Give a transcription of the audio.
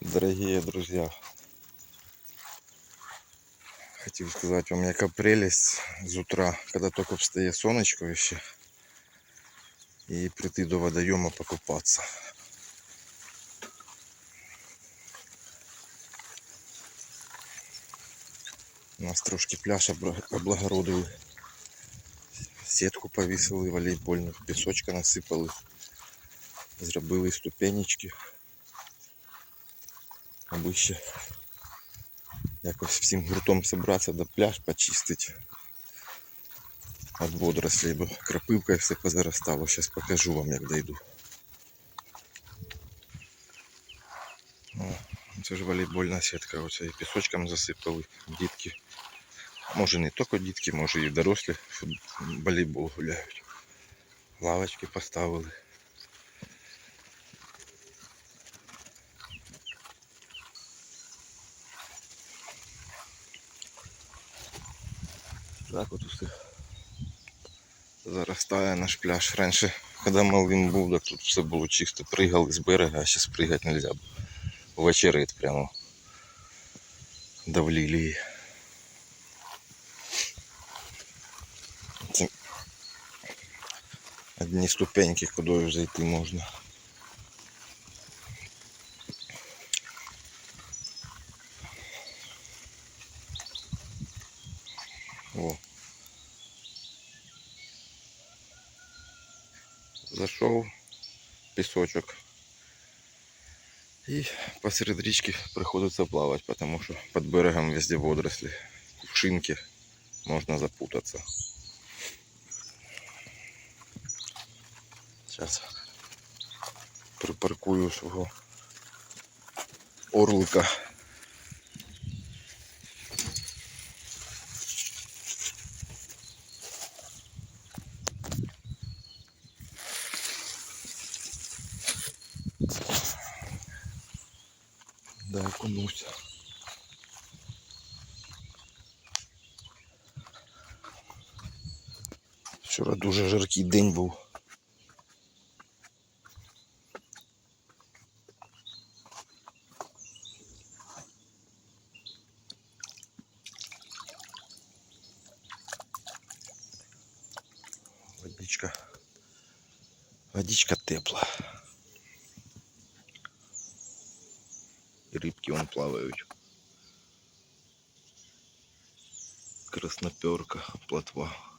Дорогие друзья, хотел сказать вам, яка прелесть з утра, когда только встає сонечко еще, и прийти до водойома покупаться. У нас трошки пляж обра- облагородили. Сітку повісили волейбольну, пісочка насипали, зробили ступенечки. Аби ще якось всім гуртом зібратися да пляж почистити від водорослей, бо крапивка все позаростало. Зараз покажу вам, як дойду. Це ж волейбольна сітка, оце і пісочком засипали дітки. Може не тільки дітки, може і дорослі волейбол гуляють. Лавочки поставили. Так от усе заростає наш пляж. Раніше, коли малим був, так тут все було чисто. Пригали з берега, а зараз пригати не можна. Вечерить прямо. До лілії. Одні ступеньки, куди зайти можна. О. Зайшов пісочок. І посеред річки приходиться плавати, потому що під берегом везде водорослі, кувшинки, можна запутатися. Зараз припаркую свого орлика. Да, окунуся. Вчора дуже жаркий день був. Водичка. Водичка тепла. І рибки вон плавають. Красноперка, плотва.